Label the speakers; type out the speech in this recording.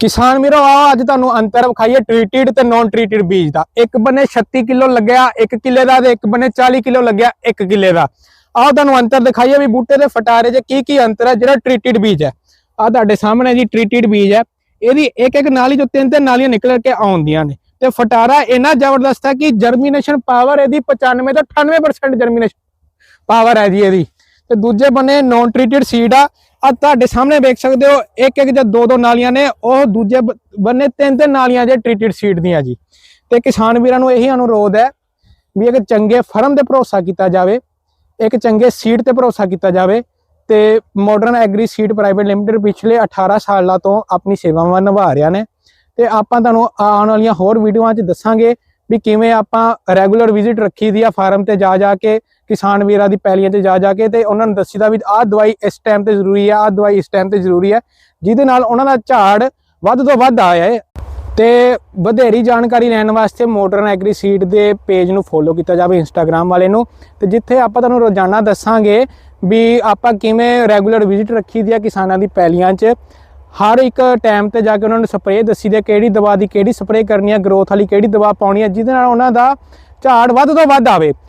Speaker 1: ਕਿਸਾਨ ਵੀਰੋ ਅੱਜ ਤੁਹਾਨੂੰ ਅੰਤਰ ਵਿਖਾਈਏ ਟ੍ਰੀਟਡ ਤੇ ਨਾਨ ਟ੍ਰੀਟਡ ਬੀਜ ਦਾ। ਇੱਕ ਬੰਨੇ 36 ਕਿਲੋ ਲੱਗਿਆ 1 ਕਿੱਲੇ ਦਾ ਤੇ ਇੱਕ ਬੰਨੇ 40 ਕਿਲੋ ਲੱਗਿਆ 1 ਕਿੱਲੇ ਦਾ। ਆਓ ਤੁਹਾਨੂੰ ਅੰਤਰ ਦਿਖਾਈਏ ਵੀ ਬੂਟੇ ਦੇ ਫਟਾਰੇ 'ਚ ਕੀ ਕੀ ਅੰਤਰ ਹੈ, ਜਿਹੜਾ ਟ੍ਰੀਟਡ ਬੀਜ ਹੈ। ਆ ਤੁਹਾਡੇ ਸਾਹਮਣੇ ਜੀ ਟ੍ਰੀਟਡ ਬੀਜ ਹੈ। ਇਹਦੀ ਇੱਕ ਇੱਕ ਨਾਲੀ ਚੋਂ ਤਿੰਨ ਤਿੰਨ ਨਾਲੀਆਂ ਨਿਕਲ ਕੇ ਆਉਂਦੀਆਂ ਨੇ। ਤੇ ਫਟਾਰਾ ਇੰਨਾ ਜ਼ਬਰਦਸਤ ਹੈ ਕਿ ਜਰਮੀਨੇਸ਼ਨ ਪਾਵਰ ਇਹਦੀ 95 ਤੋਂ 98% ਜਰਮੀਨੇਸ਼ਨ ਪਾਵਰ ਹੈ ਜੀ ਇਹਦੀ। ਤੇ ਦੂਜੇ ਬੰਨੇ ਨੌਨ ਟ੍ਰੀਟਡ ਸੀਡ ਆ ਆ ਤੁਹਾਡੇ ਸਾਹਮਣੇ ਵੇਖ ਸਕਦੇ ਹੋ ਇੱਕ ਇੱਕ ਜਾਂ ਦੋ ਦੋ ਨਾਲੀਆਂ ਨੇ, ਉਹ ਦੂਜੇ ਬ- ਬੰਨੇ ਤਿੰਨ ਤਿੰਨ ਨਾਲੀਆਂ ਜੇ ਟ੍ਰੀਟਡ ਸੀਡ ਦੀਆਂ ਜੀ। ਤੇ ਕਿਸਾਨ ਵੀਰਾਂ ਨੂੰ ਇਹੀ ਅਨੁਰੋਧ ਹੈ ਵੀ ਇੱਕ ਚੰਗੇ ਫਰਮ ਤੇ ਭਰੋਸਾ ਕੀਤਾ ਜਾਵੇ, ਇੱਕ ਚੰਗੇ ਸੀਡ ਤੇ ਭਰੋਸਾ ਕੀਤਾ ਜਾਵੇ ਤੇ modern agri seed private limited ਪਿਛਲੇ 18 ਸਾਲਾਂ ਤੋਂ ਆਪਣੀ ਸੇਵਾਵਾਂ ਨਿਭਾ ਰਿਹਾ ਨੇ। ਤੇ ਆਪਾਂ ਤੁਹਾਨੂੰ ਆਉਣ ਵਾਲੀਆਂ ਹੋਰ ਵੀਡੀਓਆਂ 'ਚ ਦੱਸਾਂਗੇ ਵੀ ਕਿਵੇਂ ਆਪਾਂ ਰੈਗੂਲਰ ਵਿਜ਼ਿਟ ਰੱਖੀ ਦੀ ਆ ਫਾਰਮ ਤੇ ਜਾ ਜਾ ਕੇ, ਕਿਸਾਨ ਵੀਰਾਂ ਦੀ ਪੈਲੀਆਂ ਤੇ ਜਾ ਜਾ ਕੇ ਤੇ ਉਹਨਾਂ ਨੂੰ ਦੱਸੀਦਾ ਵੀ ਆਹ ਦਵਾਈ ਇਸ ਟਾਈਮ ਤੇ ਜ਼ਰੂਰੀ ਆ, ਆਹ ਦਵਾਈ ਇਸ ਟਾਈਮ ਤੇ ਜ਼ਰੂਰੀ ਹੈ ਜਿਹਦੇ ਨਾਲ ਉਹਨਾਂ ਦਾ ਝਾੜ ਵੱਧ ਤੋਂ ਵੱਧ ਆਇਆ ਹੈ। ਤੇ ਵਧੇਰੀ ਜਾਣਕਾਰੀ ਲੈਣ ਵਾਸਤੇ ਮਾਡਰਨ ਐਗਰੀ ਸੀਡ ਦੇ ਪੇਜ ਨੂੰ ਫੋਲੋ ਕੀਤਾ ਜਾਵੇ ਇੰਸਟਾਗ੍ਰam ਵਾਲੇ ਨੂੰ। ਤੇ ਜਿੱਥੇ ਆਪਾਂ ਤੁਹਾਨੂੰ ਰੋਜ਼ਾਨਾ ਦੱਸਾਂਗੇ ਵੀ ਆਪਾਂ ਕਿਵੇਂ ਰੈਗੂਲਰ ਵਿਜ਼ਿਟ ਰੱਖੀ ਦੀ ਆ ਕਿਸਾਨਾਂ ਦੀ ਪੈਲੀਆਂ 'ਚ। ਹਰ ਇੱਕ ਟਾਈਮ ਤੇ ਜਾ ਕੇ ਉਹਨਾਂ ਨੂੰ ਸਪਰੇਅ ਦੱਸੀ ਦੇ ਕਿਹੜੀ ਦਵਾ ਦੀ ਕਿਹੜੀ ਸਪਰੇਅ ਕਰਨੀ ਹੈ ਗਰੋਥ ਵਾਲੀ ਕਿਹੜੀ ਦਵਾ ਪਾਉਣੀ ਹੈ ਜਿਹਦੇ ਨਾਲ ਉਹਨਾਂ ਦਾ ਝਾੜ ਵੱਧ ਤੋਂ ਵੱਧ ਆਵੇ।